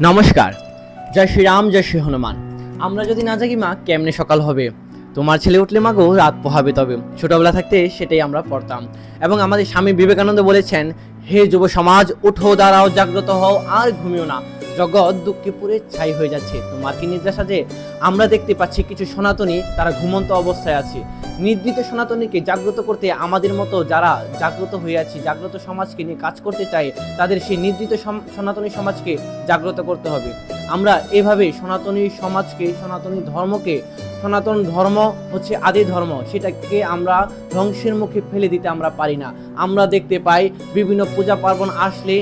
নমস্কার। জয় শ্রীরাম, জয় শ্রী হনুমান। আমরা যদি না জাগি মা, কেমনে সকাল হবে? তোমার ছেলে উঠলে মা গো রাত পোহাবে তবে। ছোটবেলা থাকতে সেটাই আমরা পড়তাম। এবং আমাদের স্বামী বিবেকানন্দ বলেছেন, হে যুব সমাজ উঠো, দাঁড়াও, জাগ্রত হও, আর ঘুমিও না। জগৎ দুঃখে পুরে ছাই হয়ে যাচ্ছে। তো মার্কিন নির্দেশা যে আমরা দেখতে পাচ্ছি কিছু সনাতনী, তারা ঘুমন্ত অবস্থায় আছে। নিদ্রিত সনাতনীকে জাগ্রত করতে আমাদের মতো যারা জাগ্রত হয়ে আছি, জাগ্রত সমাজকে নিয়ে কাজ করতে চাই তাদের সেই নিদ্রিত সনাতনী সমাজকে জাগ্রত করতে হবে। আমরা এভাবে সনাতনী সমাজকে, সনাতনী ধর্মকে, সনাতন ধর্ম হচ্ছে আদি ধর্ম, সেটাকে আমরা ধ্বংসের মুখে ফেলে দিতে আমরা পারি না। আমরা দেখতে পাই বিভিন্ন পূজা পার্বণ আসলে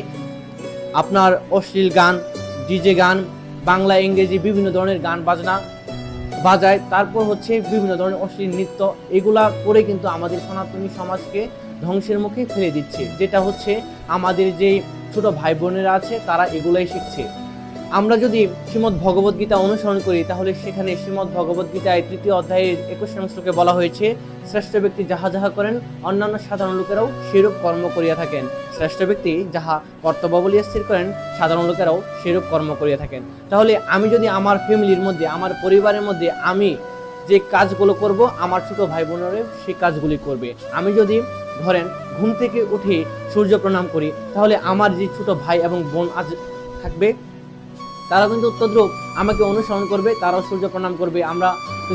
আপনার অশ্লীল গান ডিজে গান, বাংলা, ইংরেজি বিভিন্ন ধরনের গান বাজনা বাজায়। তারপর হচ্ছে বিভিন্ন ধরনের অশ্লীল নৃত্য, এগুলা করে কিন্তু আমাদের সনাতনী সমাজকে ধ্বংসের মুখে ফেলে দিচ্ছে। যেটা হচ্ছে আমাদের যে ছোট ভাই বোনেরা আছে, তারা এগুলাই শিখছে। আমরা যদি শ্রীমদ্ ভগবদ গীতা অনুসরণ করি, তাহলে সেখানে শ্রীমদ্ ভগবদ গীতায় তৃতীয় অধ্যায়ের একুশ শ্লোকে বলা হয়েছে, শ্রেষ্ঠ ব্যক্তি যাহা যাহা করেন, অন্যান্য সাধারণ লোকেরাও সেরূপ কর্ম করিয়া থাকেন। শ্রেষ্ঠ ব্যক্তি যাহা কর্তব্য বলিয়া স্থির করেন, সাধারণ লোকেরাও সেরূপ কর্ম করিয়া থাকেন। তাহলে আমি যদি আমার ফ্যামিলির মধ্যে, আমার পরিবারের মধ্যে আমি যে কাজগুলো করব, আমার ছোট ভাই বোনেরা সেই কাজগুলি করবে। আমি যদি ধরেন ঘুম থেকে উঠে সূর্য প্রণাম করি, তাহলে আমার যে ছোট ভাই এবং বোন আজ থাকবে তারা কিন্তু তদ্রুপ আমাকে অনুসরণ করবে, তারাও সূর্য প্রণাম করবে। আমরা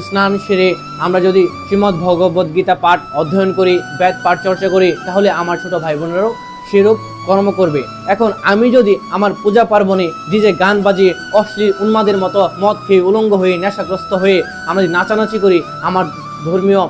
স্নান সেরে আমরা যদি শ্রীমদ্ ভগবদ গীতা পাঠ অধ্যয়ন করি, বেদ পাঠ চর্চা করি, তাহলে আমার ছোট ভাই বোনেরাও সেরূপ কর্ম করবে। এখন আমি যদি আমার পূজা পার্বণে ডিজে গান বাজিয়ে অশ্লীল উন্মাদের মতো মদ খেয়ে উলঙ্গ হয়ে নেশাগ্রস্ত হয়ে আমরা যদি নাচানাচি করি, আমার ধর্মীয়,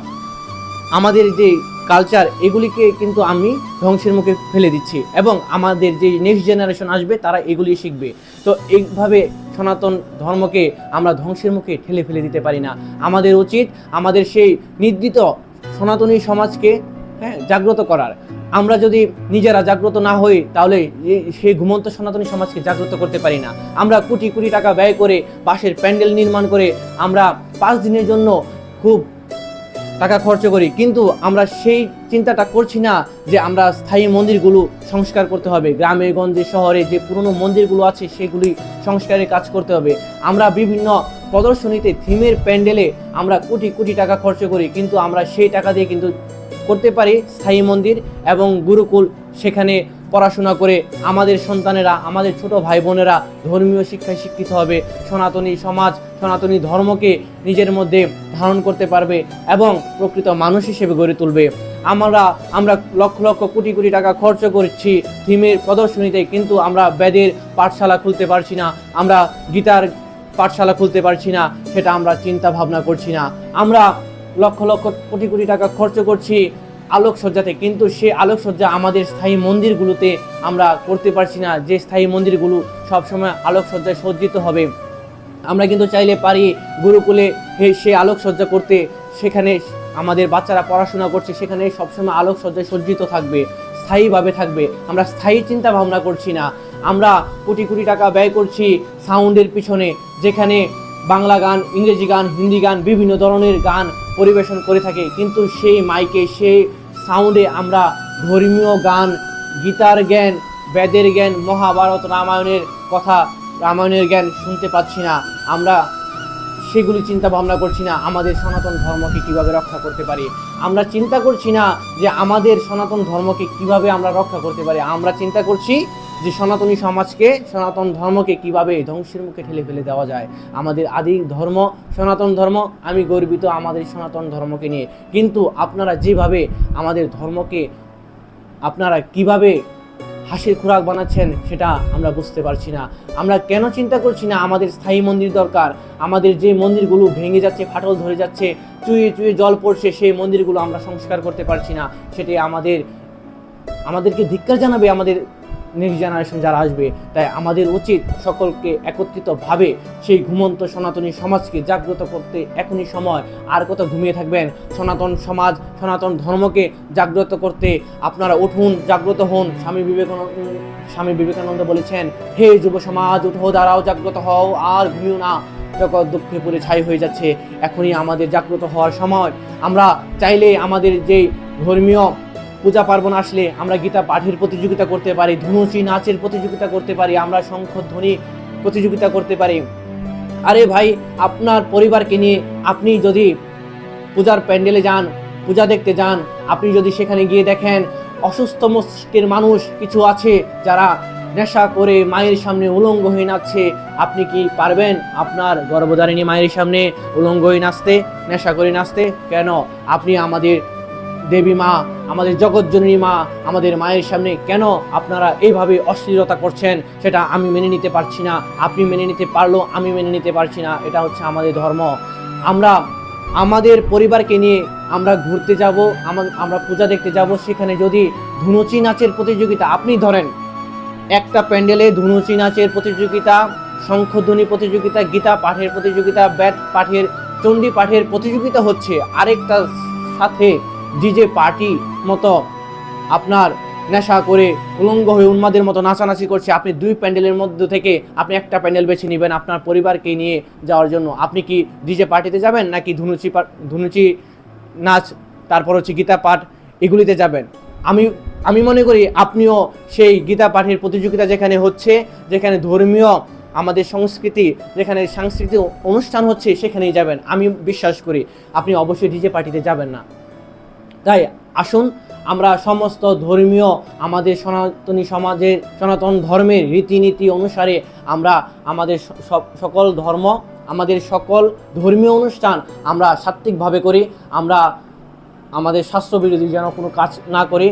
আমাদের যে কালচার এগুলিকে কিন্তু আমি ধ্বংসের মুখে ফেলে দিচ্ছি। এবং আমাদের যে নেক্সট জেনারেশন আসবে, তারা এগুলি শিখবে। তো এইভাবে সনাতন ধর্মকে আমরা ধ্বংসের মুখে ঠেলে ফেলে দিতে পারি না। আমাদের উচিত আমাদের সেই নির্দিত সনাতনী সমাজকে হ্যাঁ জাগ্রত করার। আমরা যদি নিজেরা জাগ্রত না হই, তাহলে সেই ঘুমন্ত সনাতনী সমাজকে জাগ্রত করতে পারি না। আমরা কোটি কোটি টাকা ব্যয় করে বাঁশের প্যান্ডেল নির্মাণ করে আমরা পাঁচ দিনের জন্য খুব টাকা খরচ করি, কিন্তু আমরা সেই চিন্তাটা করছি না যে আমরা স্থায়ী মন্দিরগুলো সংস্কার করতে হবে। গ্রামে, গঞ্জে, শহরে যে পুরনো মন্দিরগুলো আছে, সেগুলি সংস্কারের কাজ করতে হবে। আমরা বিভিন্ন প্রদর্শনীতে থিমের প্যান্ডেলে আমরা কোটি কোটি টাকা খরচ করি, কিন্তু আমরা সেই টাকা দিয়ে কিন্তু করতে পারি স্থায়ী মন্দির এবং গুরুকুল। সেখানে পড়াশোনা করে আমাদের সন্তানেরা, আমাদের ছোট ভাই বোনেরা ধর্মীয় শিক্ষায় শিক্ষিত হবে। সনাতনী সমাজ, সনাতনী ধর্মকে নিজের মধ্যে ধারণ করতে পারবে এবং প্রকৃত মানুষ হিসেবে গড়ে তুলবে। আমরা আমরা লক্ষ লক্ষ কোটি কোটি টাকা খরচ করছি থিমের প্রদর্শনীতে, কিন্তু আমরা বেদের পাঠশালা খুলতে পারছি না, আমরা গীতার পাঠশালা খুলতে পারছি না, সেটা আমরা চিন্তা ভাবনা করছি না। আমরা লক্ষ লক্ষ কোটি কোটি টাকা খরচ করছি আলোকসজ্জাতে, কিন্তু সে আলোকসজ্জা আমাদের স্থায়ী মন্দিরগুলোতে আমরা করতে পারছি না। যে স্থায়ী মন্দিরগুলো সবসময় আলোকসজ্জায় সজ্জিত হবে। আমরা কিন্তু চাইলে পারি গুরুকুলে সে আলোকসজ্জা করতে। সেখানে আমাদের বাচ্চারা পড়াশোনা করছে, সেখানে সবসময় আলোকসজ্জায় সজ্জিত থাকবে, স্থায়ীভাবে থাকবে। আমরা স্থায়ী চিন্তা ভাবনা করছি না। আমরা কোটি কোটি টাকা ব্যয় করছি সাউন্ডের পিছনে, যেখানে বাংলা গান, ইংরেজি গান, হিন্দি গান, বিভিন্ন ধরনের গান পরিবেশন করে থাকে। কিন্তু সেই মাইকে, সেই সাউন্ডে আমরা ধর্মীয় গান, গীতার জ্ঞান, বেদের জ্ঞান, মহাভারত রামায়ণের কথা, রামায়ণের জ্ঞান শুনতে পাচ্ছি না। আমরা সেগুলি চিন্তা ভাবনা করছি না, আমাদের সনাতন ধর্মকে কীভাবে রক্ষা করতে পারি? আমরা চিন্তা করছি না যে আমাদের সনাতন ধর্মকে কীভাবে আমরা রক্ষা করতে পারি? আমরা চিন্তা করছি যে সনাতনী সমাজকে, সনাতন ধর্মকে কীভাবে ধ্বংসের মুখে ঠেলে ফেলে দেওয়া যায়? আমাদের আদি ধর্ম, সনাতন ধর্ম, আমি গর্বিত আমাদের সনাতন ধর্মকে নিয়ে। কিন্তু আপনারা যেভাবে আমাদের ধর্মকে, আপনারা কীভাবে হাসির খোরাক বানাচ্ছেন সেটা আমরা বুঝতে পারছি না। আমরা কেন চিন্তা করছি না আমাদের স্থায়ী মন্দির দরকার? আমাদের যে মন্দিরগুলো ভেঙে যাচ্ছে, ফাটল ধরে যাচ্ছে, চুয়ে চুয়ে জল পড়ছে, সেই মন্দিরগুলো আমরা সংস্কার করতে পারছি না। সেটি আমাদের, আমাদেরকে ধিক্কার জানাবে আমাদের নেক্সট জেনারেশন যারা আসবে, তাই আমাদের উচিত সকলকে একত্রিতভাবে সেই ঘুমন্ত সনাতনী সমাজকে জাগ্রত করতে। এখনই সময়, আর কত ঘুমিয়ে থাকবেন। সনাতন সমাজ, সনাতন ধর্মকে জাগ্রত করতে আপনারা উঠুন, জাগ্রত হন। স্বামী বিবেকানন্দ স্বামী বিবেকানন্দ বলেছেন, হে যুব সমাজ, উঠো, দাঁড়াও, জাগ্রত হও, আর ঘুমিও না। জগৎ দুঃখে পড়ে ছাই হয়ে যাচ্ছে। এখনই আমাদের জাগ্রত হওয়ার সময়। আমরা চাইলে আমাদের যে ধর্মীয় পূজা পার্বণ আসলে আমরা গীতা পাঠের প্রতিযোগিতা করতে পারি ধনুচি নাচের প্রতিযোগিতা করতে পারি, আমরা শঙ্খ ধ্বনি প্রতিযোগিতা করতে পারি। আরে ভাই, আপনার পরিবারকে নিয়ে আপনি যদি পূজার প্যান্ডেলে যান, পূজা দেখতে যান, আপনি যদি সেখানে গিয়ে দেখেন অসুস্থ মস্তিষ্কের মানুষ কিছু আছে যারা নেশা করে মায়ের সামনে উলঙ্গ হয়ে নাচছে, আপনি কি পারবেন আপনার গর্ভধারিণী মায়ের সামনে উলঙ্গ হয়ে নাচতে, নেশা করে নাচতে? কেন? আপনি আমাদের দেবী মা, আমাদের জগৎজননী মা, আমাদের মায়ের সামনে কেন আপনারা এইভাবে অশ্লীলতা করছেন, সেটা আমি মেনে নিতে পারছি না। আপনি মেনে নিতে পারল আমি মেনে নিতে পারছি না। এটা হচ্ছে আমাদের ধর্ম। আমরা, আমাদের পরিবারকে নিয়ে আমরা ঘুরতে যাব আমরা পূজা দেখতে যাব। সেখানে যদি ধুনুচি নাচের প্রতিযোগিতা, আপনি ধরেন, একটা প্যান্ডেলে ধুনুচি নাচের প্রতিযোগিতা, শঙ্খধ্বনি প্রতিযোগিতা, গীতা পাঠের প্রতিযোগিতা, ব্যাট পাঠের, চণ্ডী পাঠের প্রতিযোগিতা হচ্ছে। আরেকটা সাথে ডিজে পার্টি মতো আপনার নেশা করে উলঙ্গ হয়ে উন্মাদের মতো নাচানাচি করছে। আপনি দুই প্যান্ডেলের মধ্যে থেকে আপনি একটা প্যান্ডেল বেছে নেবেন আপনার পরিবারকে নিয়ে যাওয়ার জন্য। আপনি কি ডিজে পার্টিতে যাবেন নাকি ধুনুচি ধুনুচি নাচ, তারপর হচ্ছে গীতা পাঠ এগুলিতে যাবেন? আমি আমি মনে করি আপনিও সেই গীতা পাঠের প্রতিযোগিতা যেখানে হচ্ছে, যেখানে ধর্মীয় আমাদের সংস্কৃতি, যেখানে সাংস্কৃতিক অনুষ্ঠান হচ্ছে, সেখানেই যাবেন। আমি বিশ্বাস করি আপনি অবশ্যই ডিজে পার্টিতে যাবেন না। তাই আসুন, আমরা সমস্ত ধর্মীয় আমাদের সনাতনী সমাজের, সনাতন ধর্মের রীতিনীতি অনুসারে আমরা আমাদের সকল ধর্ম, আমাদের সকল ধর্মীয় অনুষ্ঠান আমরা সাত্ত্বিকভাবে করি। আমরা আমাদের স্বাস্থ্যবিরোধী যেন কোনো কাজ না করি,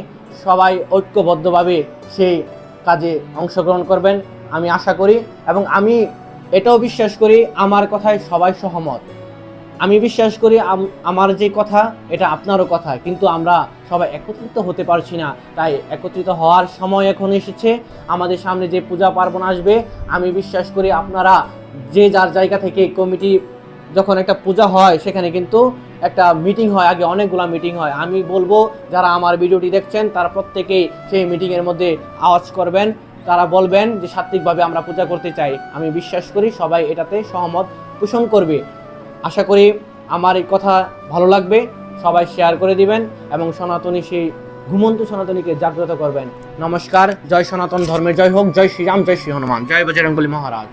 সবাই ঐক্যবদ্ধভাবে সেই কাজে অংশগ্রহণ করবেন, আমি আশা করি। এবং আমি এটাও বিশ্বাস করি, আমার কথায় সবাই সহমত। আমি বিশ্বাস করি আমার যে কথা, এটা আপনারও কথা, কিন্তু আমরা সবাই একত্রিত হতে পারছি না। তাই একত্রিত হওয়ার সময় এখন এসেছে। আমাদের সামনে যে পূজা পার্বণ আসবে, আমি বিশ্বাস করি আপনারা যে যার জায়গা থেকে কমিটি যখন একটা পূজা হয়, সেখানে কিন্তু একটা মিটিং হয়, আগে অনেকগুলা মিটিং হয়। আমি বলব, যারা আমার ভিডিওটি দেখছেন, তারা প্রত্যেকেই সেই মিটিংয়ের মধ্যে আওয়াজ করবেন। তারা বলবেন যে সাত্বিকভাবে আমরা পূজা করতে চাই। আমি বিশ্বাস করি সবাই এটাতে সহমত পোষণ করবে। আশা করি আমার এই কথা ভালো লাগবে। সবাই শেয়ার করে দিবেন এবং সনাতনী সেই ঘুমন্ত সনাতনীকে জাগ্রত করবেন। নমস্কার, জয় সনাতন ধর্মের জয় হোক, জয় শ্রীরাম, জয় শ্রী হনুমান। জয় বজরঙ্গলী মহারাজ।